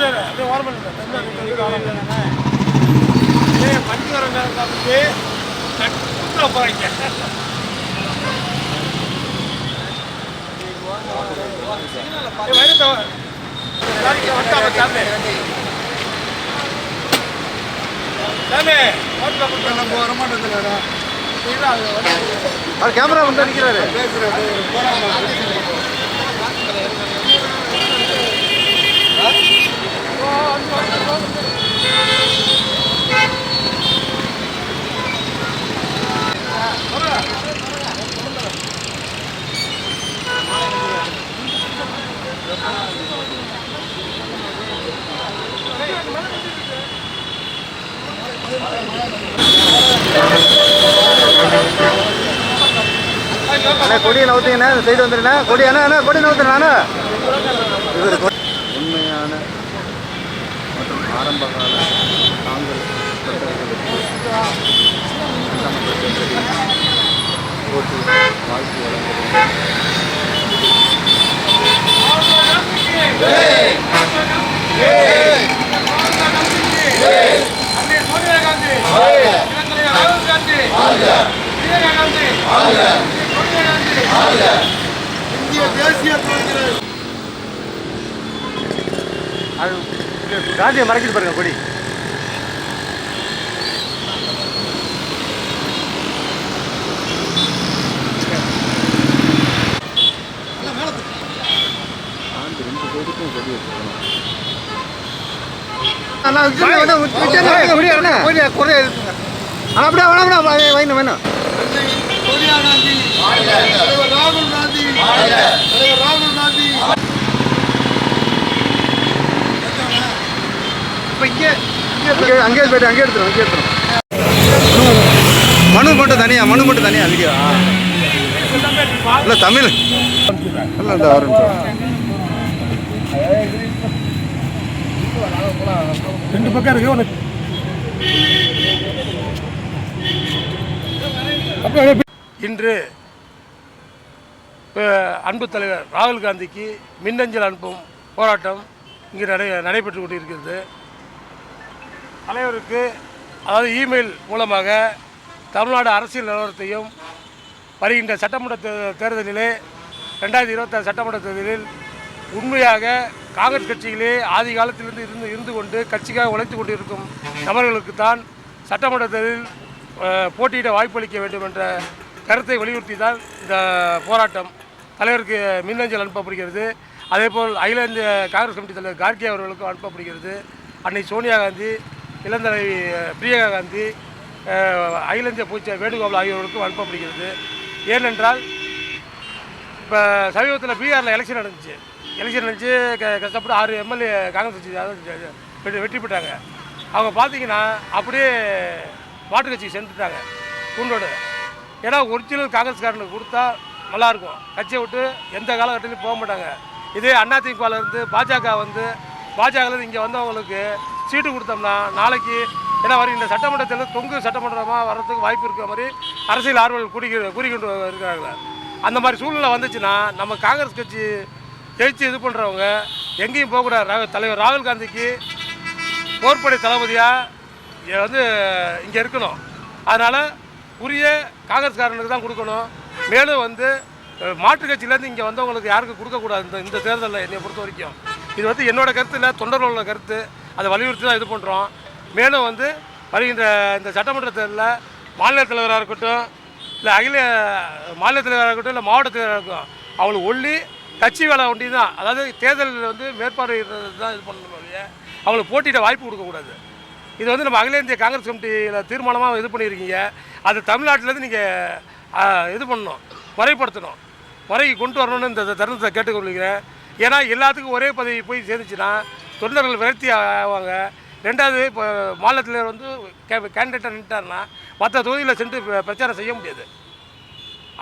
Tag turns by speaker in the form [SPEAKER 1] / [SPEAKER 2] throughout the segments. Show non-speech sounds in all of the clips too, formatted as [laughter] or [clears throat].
[SPEAKER 1] Sir அப்படியே ஓரமாக ஏ பஞ்சுவரங்க வந்து குத்துற போகிறீங்க
[SPEAKER 2] கேமரா வந்து நிற்கிறாரு
[SPEAKER 3] பேசுறது
[SPEAKER 2] அண்ணா கொடியை நவுத்தீங்கண்ணா இந்த சைடு வந்துடுண்ணா கொடி அண்ணா அண்ணா கொடி நவுத்துறேண்ணா இவர் உண்மையான மற்றும் ஆரம்ப கால காங்கிரஸ் பிரச்சனைகளுக்கு சட்டமன்ற தேர்தலில் போட்டி
[SPEAKER 1] சோனியா காந்தி
[SPEAKER 3] இந்திய தேசிய காங்கிரஸ்
[SPEAKER 2] அது காந்தியை மறைக்கிட்டு பாருங்க கொடி. அப்படியே வேணாம் வேணும்
[SPEAKER 3] தலைவர் ராகுல் காந்தி. ராகுல் காந்தி
[SPEAKER 2] இப்போ இங்கே அங்கேயே போயிட்டு அங்கேயே எடுத்துரும் மனு மட்டும் தனியா மனு மட்டும் தனியா வீடியோ இல்லை தமிழ். இல்லை இந்த.
[SPEAKER 1] ரெண்டு பக்கம் இருக்கு உனக்கு இன்று அன்பு தலைவர் ராகுல் காந்திக்கு மின்னஞ்சல் அனுப்பும் போராட்டம் இங்கு நடை நடைபெற்று கொண்டிருக்கிறது. தலைவருக்கு அதாவது இமெயில் மூலமாக தமிழ்நாடு அரசியல் நிலவரத்தையும் வருகின்ற சட்டமன்ற தே- தேர்தலிலே ரெண்டாயிரத்தி இருபத்தாறு சட்டமன்ற தேர்தலில் உண்மையாக காங்கிரஸ் கட்சியிலே ஆதி காலத்திலிருந்து இருந்து இருந்து கொண்டு கட்சிக்காக உழைத்து கொண்டிருக்கும் நபர்களுக்கு தான் சட்டமன்ற தேர்தலில் போட்டியிட வாய்ப்பளிக்க வேண்டும் என்ற கருத்தை வலியுறுத்தி தான் இந்த போராட்டம் தலைவருக்கு மின்னஞ்சல் அனுப்பப்படுகிறது. அதேபோல் அகில இந்திய காங்கிரஸ் கமிட்டி தலைவர் கார்கே அவர்களுக்கும் அனுப்பப்படுகிறது. அன்னை சோனியா காந்தி இளந்தலைவி பிரியங்கா காந்தி அஹ், அகில இந்திய வேணுகோபால் ஆகியோருக்கும் அனுப்பப்படுகிறது ஏனென்றால் இப்போ சமீபத்தில் பீகாரில் எலெக்ஷன் நடந்துச்சு. எலெக்ஷன் நடந்துச்சு க கஷ்டப்பட்டு ஆறு எம்எல்ஏ காங்கிரஸ் கட்சி அதாவது வெற்றி வெற்றி பெற்றாங்க. அவங்க பார்த்தீங்கன்னா அப்படியே பாட்டு கட்சிக்கு சென்றுட்டாங்க குண்டோடு. ஏன்னா ஒரிஜினல் காங்கிரஸ்காரனுக்கு கொடுத்தா நல்லாயிருக்கும். கட்சியை விட்டு எந்த காலகட்டத்திலையும் போக மாட்டாங்க. இதே அதிமுகவில் இருந்து பாஜக வந்து பாஜகலேருந்து இங்கே வந்தவங்களுக்கு சீட்டு கொடுத்தோம்னா நாளைக்கு ஏன்னா வருகின்ற சட்டமன்றத்தில் தொங்கு சட்டமன்றமாக வர்றதுக்கு வாய்ப்பு இருக்கிற மாதிரி அரசியல் ஆர்வலர்கள் கூடி கூறிக்கொண்டு இருக்கிறாங்களே அந்த மாதிரி சூழ்நிலை வந்துச்சுன்னா நம்ம காங்கிரஸ் கட்சி ஜெயிச்சு இது பண்ணுறவங்க எங்கேயும் போகக்கூடாது தலைவர் ராகுல் காந்திக்கு போர்ப்படை தளபதியாக வந்து இங்கே இருக்கணும். அதனால் உரிய காங்கிரஸ்காரனுக்கு தான் கொடுக்கணும். மேலும் வந்து அஹ், மாற்றுக் கட்சியிலேருந்து இங்கே வந்தவங்களுக்கு யாருக்கும் கொடுக்கக்கூடாது இந்த இந்த தேர்தலில் என்னை பொறுத்த வரைக்கும். இது வந்து என்னோடய கருத்து இல்லை தொண்டர்களோட கருத்து. அதை வலியுறுத்தி தான் இது பண்ணுறோம் மேலும் வந்து வருகின்ற இந்த சட்டமன்ற தேர்தலில் மாநில தலைவராக இருக்கட்டும் இல்லை அகில மாநில தலைவராக இருக்கட்டும் இல்லை மாவட்ட தலைவராக இருக்கட்டும் அவங்களுக்கு ஒல்லி கட்சி வேலை ஒண்டி தான். அதாவது தேர்தலில் வந்து மேற்பார்வையிடுறது தான் இது பண்ணணும் அவங்களுக்கு போட்டியிட வாய்ப்பு கொடுக்கக்கூடாது இது வந்து நம்ம அகில இந்திய காங்கிரஸ் கமிட்டியில் தீர்மானமாக இது பண்ணியிருக்கீங்க. அது தமிழ்நாட்டிலேருந்து நீங்கள் இது பண்ணணும் முறைப்படுத்தணும். முறைக்கு கொண்டு வரணும்னு இந்த தருணத்தை கேட்டுக்கொள்கிறேன். ஏன்னா எல்லாத்துக்கும் ஒரே பதவி போய் சேர்ந்துச்சுன்னா தொண்டர்கள் விரக்தி ஆவாங்க. ரெண்டாவது இப்போ மாநிலத்தில் வந்து கே கேண்டிடேட்டாக நின்ட்டாருன்னா மற்ற தொகுதியில் சென்று பிரச்சாரம் செய்ய முடியாது.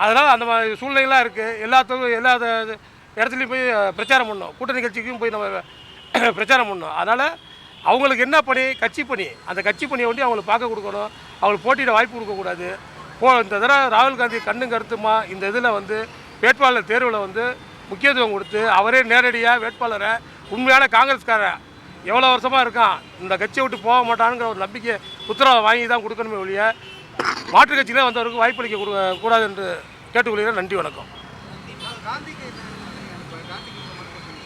[SPEAKER 1] அதனால் அந்த மாதிரி சூழ்நிலைகளாக இருக்குது எல்லா தொகு எல்லா இடத்துலையும் போய் பிரச்சாரம் பண்ணணும். கூட்டணி கட்சிக்கும் போய் நம்ம [clears throat] பிரச்சாரம் பண்ணணும். அதனால் அவங்களுக்கு என்ன பணி? கட்சி பணி. அந்த கட்சி பணியை ஒண்டி அவங்களுக்கு பார்க்க கொடுக்கணும். அவங்களுக்கு போட்டியிட வாய்ப்பு கொடுக்கக்கூடாது. போ இந்த தடவை ராகுல் காந்தி கண்ணும் கருத்துமா இந்த இதில் வந்து வேட்பாளர் தேர்வில் வந்து முக்கியத்துவம் கொடுத்து அவரே நேரடியாக வேட்பாளரை உண்மையான காங்கிரஸ்காரன். எவ்வளோ வருஷமாக இருக்கான்? இந்த கட்சியை விட்டு போக மாட்டானுங்கிற ஒரு நம்பிக்கை உத்தரவை வாங்கி தான் கொடுக்கணுமே ஒழிய மாற்றுக் கட்சியிலே வந்தவருக்கு வாய்ப்பளிக்க கொடு கூடாது என்று கேட்டுக்கொள்கிறேன். நன்றி வணக்கம்.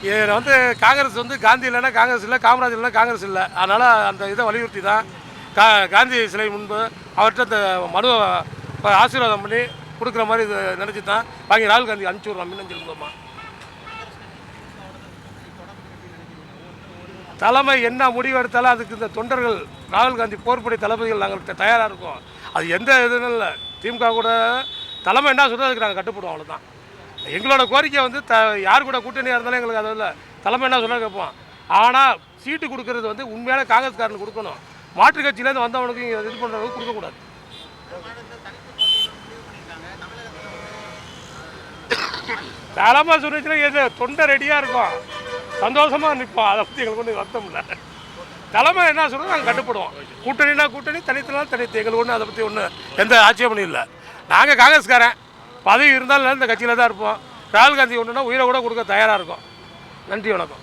[SPEAKER 1] இதில் வந்து காங்கிரஸ் வந்து காந்தி இல்லைன்னா காங்கிரஸ் இல்லை காமராஜர் இல்லைன்னா காங்கிரஸ் இல்லை. அதனால் அந்த இதை வலியுறுத்தி தான் கா காந்தி சிலை முன்பு அவர்கிட்ட அந்த மனுவை ஆசீர்வாதம் பண்ணி கொடுக்குற மாதிரி இது நினச்சி தான் வாங்கி ராகுல் காந்தி அனுப்பிச்சி விட்றோம் அப்படின்னு சொல்லியிருந்தோம்மா தலைமை என்ன முடிவு எடுத்தாலும் அதுக்கு இந்த தொண்டர்கள் ராகுல் காந்தி போர்ப்படை தளபதிகள் நாங்கள் தயாராக இருக்கோம். அது எந்த இதுன்னு இல்லை. திமுக கூட தலைமை என்ன சொல்கிறோம் அதுக்கு நாங்கள் கட்டுப்படுவோம் அவ்வளோதான் எங்களோட கோரிக்கை வந்து த யார் கூட கூட்டணியாக இருந்தாலும் எங்களுக்கு அது இல்லை. தலைமை என்ன சொல்ல கேட்போம். ஆனால் சீட்டு கொடுக்கறது வந்து உண்மையான காங்கிரஸ்காரனுக்கு கொடுக்கணும். மாற்றுக் கட்சியிலேருந்து வந்தவனுக்கு இங்கே இது பண்ணுறவங்க கொடுக்கக்கூடாது தலைமை சொல்லிச்சுன்னா எது? தொண்டை ரெடியாக இருக்கும். சந்தோஷமாக நிற்போம் அதை பற்றி எங்களுக்கு ஒன்றும் வருத்தம் இல்லை. தலைமை என்ன சொல்கிறோம் நாங்கள் கட்டுப்படுவோம். கூட்டணினா கூட்டணி தனித்தனா தனித்து. எங்களுக்கு ஒன்றும் அதை பற்றி ஒன்றும் எந்த ஆட்சேபனும் இல்லை. நாங்கள் காங்கிரஸ்காரன். பதவி இருந்தாலும் இந்த கட்சியில் தான் இருப்போம். ராகுல் காந்தி ஒன்றுனா உயிரை கூட கொடுக்க தயாராக இருக்கோம். நன்றி வணக்கம்.